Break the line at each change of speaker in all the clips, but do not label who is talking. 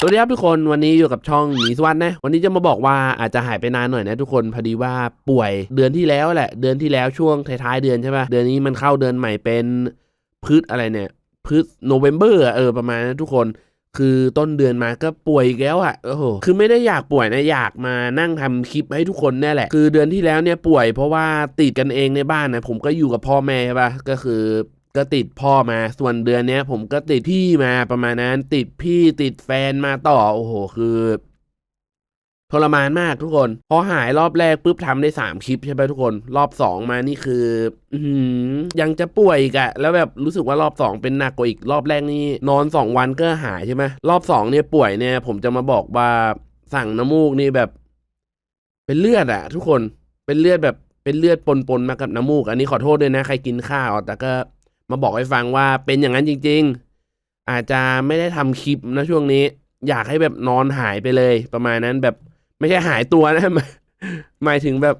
สวัสดีครับทุกคนวันนี้อยู่กับช่องหมีสวัสดนะวันนี้จะมาบอกว่าอาจจะหายไปนานหน่อยนะทุกคนพอดีว่าป่วยเดือนที่แล้วแหละ เดือนที่แล้วช่วงท้ายๆเดือนใช่ปะเดือนนี้มันเข้าเดือนใหม่เป็นพืชอะไรเนี่ยพืชโนเวมเบอร์เออประมาณนั้ทุกคนคือต้นเดือนมาก็ป่วยแล้วอะ่ะโอ้โหคือไม่ได้อยากป่วยนะอยากมานั่งทำคลิปให้ทุกคนนี่แหละ คือเดือนที่แล้วเนี่ยป่วยเพราะว่าติดกันเองในบ้านนะผมก็อยู่กับพ่อแม่ใช่ปะก็คือ ก็ติดพ่อมา ส่วนเดือนเนี้ย ผมก็ติดพี่มาประมาณนั้น ติดพี่ติดแฟนมาต่อ โอ้โห คือทรมานมากทุกคน พอหายรอบแรกปุ๊บทำได้สามคลิปใช่ไหมทุกคน รอบสองมานี่คือ อืยังจะป่วยอีกอะแล้วแบบรู้สึกว่ารอบสองเป็นหนักกว่าอีกรอบแรกนี่นอนสองวันก็หายใช่ไหมรอบสองเนี่ยป่วยเนี่ย ผมจะมาบอกว่าสั่งน้ำมูกนี่แบบ เป็นเลือดอะทุกคนเป็นเลือดแบบเป็นเลือดปนๆมากับน้ำมูก อันนี้ขอโทษด้วยนะใครกินข้าวแต่ก็ มาบอกให้ฟังว่าเป็นอย่างนั้นจริง ๆ อาจจะไม่ได้ทำคลิปนะช่วงนี้ อยากให้แบบนอนหายไปเลย ประมาณนั้นแบบไม่ใช่หายตัวนะหมายถึงแบบ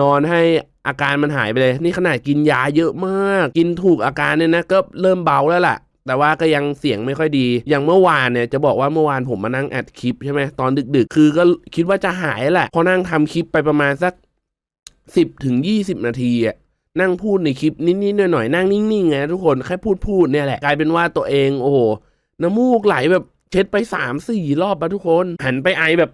นอนให้อาการมันหายไปเลย นี่ขนาดกินยาเยอะมาก กินถูกอาการเนี่ยนะก็เริ่มเบาแล้วล่ะ แต่ว่าก็ยังเสียงไม่ค่อยดี อย่างเมื่อวานเนี่ยจะบอกว่าเมื่อวานผมมานั่งอัดคลิปใช่ไหมตอนดึก ๆ คือก็คิดว่าจะหายแหละ พอนั่งทำคลิปไปประมาณสักสิบถึงยี่สิบนาทีอะ นั่งพูดในคลิปนิดๆหน่อยๆนั่งนิ่งๆไงทุกคนแค่พูดพูดเนี่ยแหละกลายเป็นว่าตัวเองโอ้โหน้ำมูกไหลแบบเช็ดไปสามสี่รอบปะทุกคน หันไปไอแบบ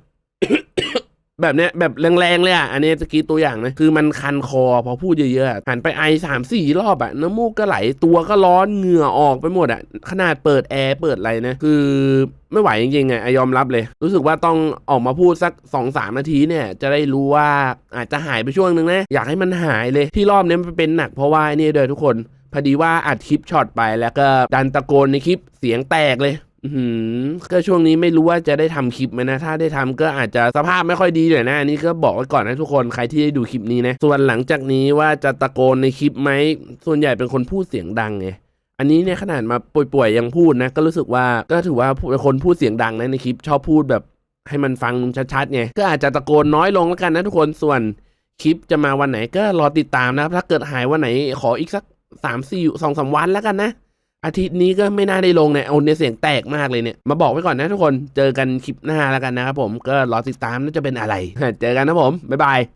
แบบเนี้ยแบบแรงๆเลยอะอันนี้ตะกี้ตัวอย่างนะคือมันคันคอพอพูดเยอะๆหันไปไอสามสี่รอบอะน้ำมูกก็ไหลตัวก็ร้อนเหงื่อออกไปหมดอะขนาดเปิดแอร์เปิดอะไรนะคือไม่ไหวจริงๆไงยอมรับเลย รู้สึกว่าต้องออกมาพูดสักสองสามนาทีเนี่ย จะได้รู้ว่าอาจจะหายไปช่วงนึงนะ อยากให้มันหายเลยที่รอบนี้มันเป็นหนักเพราะว่านี่เลยทุกคนพอดีว่าอัดคลิปช็อตไปแล้วก็ดันตะโกนในคลิปเสียงแตกเลย อือหือก็ช่วงนี้ไม่รู้ว่าจะได้ทำคลิปไหมนะ ถ้าได้ทำก็อาจจะสภาพไม่ค่อยดีหน่อยนะอันนี้ก็บอกไว้ก่อนนะทุกคนใครที่ได้ดูคลิปนี้นะส่วนหลังจากนี้ว่าจะตะโกนในคลิปไหมส่วนใหญ่เป็นคนพูดเสียงดังไงอันนี้เนี่ยขนาดมาป่วยๆยังพูดนะก็รู้สึกว่าก็ถือว่าเป็นคนพูดเสียงดังนะในคลิปชอบพูดแบบให้มันฟังชัดๆไงก็อาจจะตะโกนน้อยลงแล้วกันนะทุกคนส่วนคลิปจะมาวันไหนก็รอติดตามนะครับถ้าเกิดหายวันไหนขออีกสักสามสี่สองสามวันแล้วกันนะ อาทิตย์นี้ก็ไม่น่าได้ลงเนี่ยเอาในยเสียงแตกมากเลยเนี่ย มาบอกไว้ก่อนนะทุกคน เจอกันคลิปหน้าแล้วกันนะครับผม ก็รอติดตามน่าจะเป็นอะไร เจอกันนะผม บ๊ายบาย